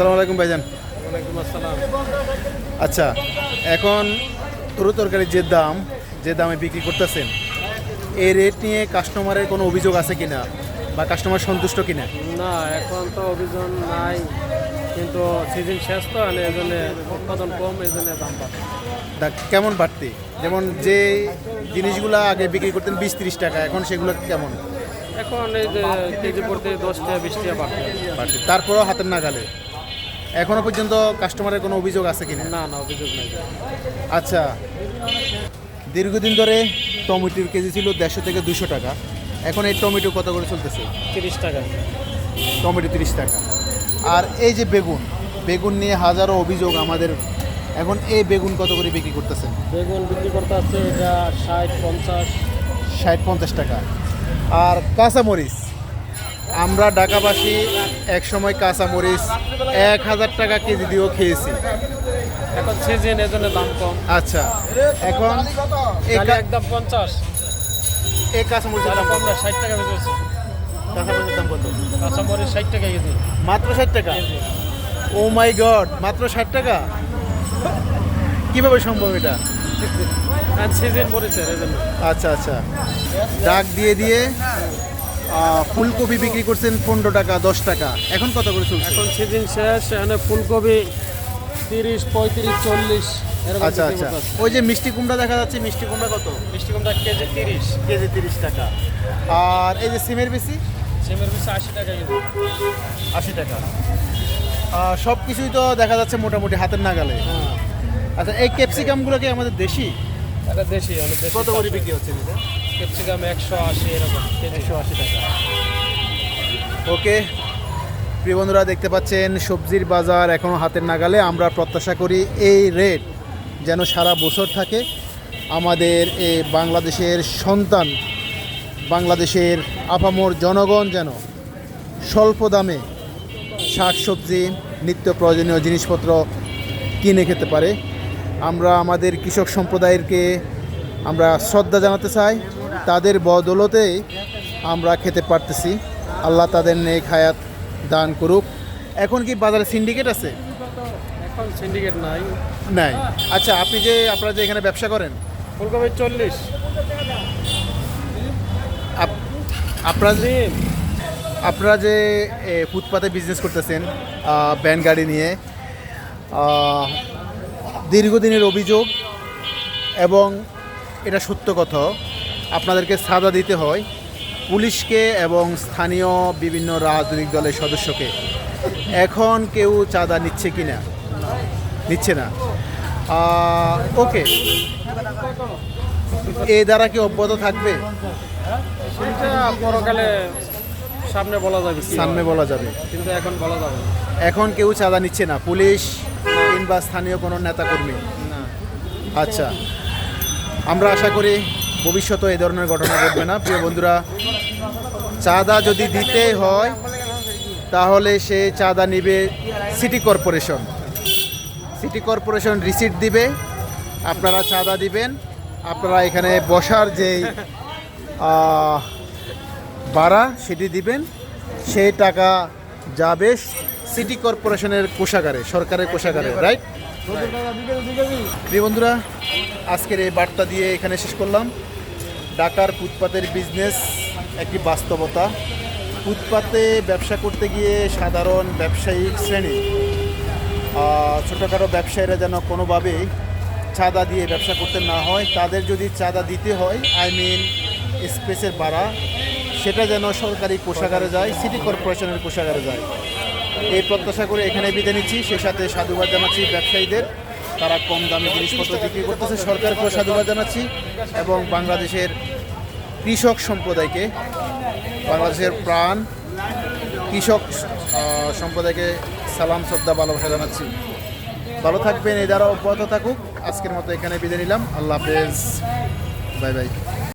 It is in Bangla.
আসসালামু আলাইকুম ভাইজান। ওয়ালাইকুম আসসালাম। আচ্ছা এখন তরু তরকারির যে দাম যে দামে বিক্রি করতেছেন এই রেট নিয়ে কাস্টমারের কোনো অভিযোগ আছে কিনা? বা কাস্টমার সন্তুষ্ট কিনা? না এখন তো অভিযোগ নাই কিন্তু সিজন শেষ তো মানে এই জন্য উৎপাদন কম এই জন্য দাম বাড়ছে। তা কেমন বাড়তি? যেমন যে জিনিসগুলো আগে বিক্রি করতেন বিশ তিরিশ টাকা এখন সেগুলো কেমন? এখন এই যে কেজি প্রতি দশ টাকা বিশ টাকা বাড়ছে। বাড়তি তারপরেও হাতের নাগালে? এখনও পর্যন্ত কাস্টমারের কোনো অভিযোগ আছে কিনা? না না অভিযোগ নাই। আচ্ছা। দীর্ঘদিন ধরে টমেটোর কেজি ছিল দেড়শো থেকে দুশো টাকা। এখন এই টমেটো কত করে চলতেছে? তিরিশ টাকা। টমেটো তিরিশ টাকা। আর এই যে বেগুন বেগুন নিয়ে হাজারো অভিযোগ আমাদের। এখন এই বেগুন কত করে বিক্রি করতেছে বেগুন বিক্রি করতে আছে এটা ষাট পঞ্চাশ। ষাট পঞ্চাশ টাকা। আর কাঁচামরিচ আমরা ঢাকাবাসী এক সময় কাঁচামরিচ এক হাজার টাকা কেজি দিয়েও খেয়েছি। এখন সিজন এই জন্য দাম কম। আচ্ছা এখন একদম পঞ্চাশ। এই কাঁচামরিচের দাম? ষাট টাকা বেচেছে কাঁচামরিচের দাম কত? কাঁচামরিচ ষাট টাকা কেজি। মাত্র ষাট টাকা? ও মাই গড মাত্র ষাট টাকা? কীভাবে সম্ভব এটা? সিজন আচ্ছা আচ্ছা। ডাক দিয়ে দিয়ে ফুলকপি বিক্রি করছেন পনেরো টাকা দশ টাকা। এখন কত করে চলছে? এখন সিজন শেষ এখানে ফুলকপি তিরিশ পঁয়ত্রিশ চল্লিশ আচ্ছা আচ্ছা। ওই যে মিষ্টি কুমড়া দেখা যাচ্ছে মিষ্টি কুমড়া কত? মিষ্টি কুমড়া কেজি তিরিশ। কেজি তিরিশ টাকা। আর এই যে সিমের বেশি? সিমের পিছু আশি টাকা আশি টাকা। আর সব কিছুই তো দেখা যাচ্ছে মোটামুটি হাতের নাগালে। হ্যাঁ। আচ্ছা এই ক্যাপসিকামগুলো কি আমাদের দেশি? এটা দেশি কত করে বিক্রি হচ্ছে এটা ক্যাপসিকাম একশো আশি এরকম একশো আশি টাকা। ওকে, প্রিয় বন্ধুরা, দেখতে পাচ্ছেন সবজির বাজার এখনও হাতের নাগালে। আমরা প্রত্যাশা করি এই রেট যেন সারা বছর থাকে। আমাদের এই বাংলাদেশের সন্তান, বাংলাদেশের আপামর জনগণ যেন স্বল্প দামে শাক সবজি নিত্য প্রয়োজনীয় জিনিসপত্র কিনে খেতে পারে। আমরা আমাদের কৃষক সম্প্রদায়েরকে আমরা শ্রদ্ধা জানাতে চাই। তাদের বদলতেই আমরা খেতে পারতেছি। আল্লাহ তাদের নেক হায়াত দান করুক। এখন কি বাজারে সিন্ডিকেট আছে? এখন সিন্ডিকেট নাই। নাই। আচ্ছা আপনি যে আপনারা যে এখানে ব্যবসা করেন? ফুলকপি চল্লিশ। আপ- আপনারা যে আপনারা যে ফুটপাতে বিজনেস করতেছেন ভ্যান গাড়ি নিয়ে দীর্ঘদিনের অভিযোগ এবং এটা সত্য কথা। আপনাদেরকে সাদা দিতে হয় পুলিশকে এবং স্থানীয় বিভিন্ন রাজনৈতিক দলের সদস্যকে। এখন কেউ চাঁদা নিচ্ছে কি না নিচ্ছে না। ওকে। এ দ্বারা কি অব্যাহত থাকবে? সেটা পরকালে সামনে বলা যাবে সামনে বলা যাবে। কিন্তু এখন বলা যাবে এখন কেউ চাঁদা নিচ্ছে না। পুলিশ কিংবা স্থানীয় কোনো নেতাকর্মী? আচ্ছা। আমরা আশা করি ভবিষ্যতে এই ধরনের ঘটনা ঘটবে না। প্রিয় বন্ধুরা, চাঁদা যদি দিতে হয়, তাহলে সে চাঁদা নিবে city corporation. City corporation receipt দিবে, আপনারা চাঁদা দিবেন, আপনারা এখানে বসার যেই ভাড়া সেটি দিবেন, সেই টাকা যাবে সিটি কর্পোরেশনের কোষাগারে, সরকারের কোষাগারে রাইট বন্ধুরা আজকের এই বার্তা দিয়ে এখানে শেষ করলাম। ঢাকার ফুটপাতের বিজনেস একটি বাস্তবতা। ফুটপাতে ব্যবসা করতে গিয়ে সাধারণ ব্যবসায়িক শ্রেণি ছোটোখাটো ব্যবসায়ীরা যেন কোনোভাবেই চাঁদা দিয়ে ব্যবসা করতে না হয়, তাদের যদি চাঁদা দিতে হয় আই মিন স্পেসের ভাড়া, সেটা যেন সরকারি কোষাগারে যায় সিটি কর্পোরেশনের কোষাগারে যায়। এই প্রত্যাশা করে এখানে বিদায় নিচ্ছি। সেই সাথে সাধুবাদ জানাচ্ছি ব্যবসায়ীদের। তারা কম দামে জিনিসপত্র বিক্রি করতেছে সরকারকেও সাধুবাদ জানাচ্ছি এবং বাংলাদেশের কৃষক সম্প্রদায়কে, বাংলাদেশের প্রাণ কৃষক সম্প্রদায়কে সালাম, শ্রদ্ধা, ভালোবাসা জানাচ্ছি। ভালো থাকবেন, এই দ্বারা অব্যাহত থাকুক। আজকের মতো এখানে বিদায় নিলাম। আল্লাহ হাফেজ। Bye bye.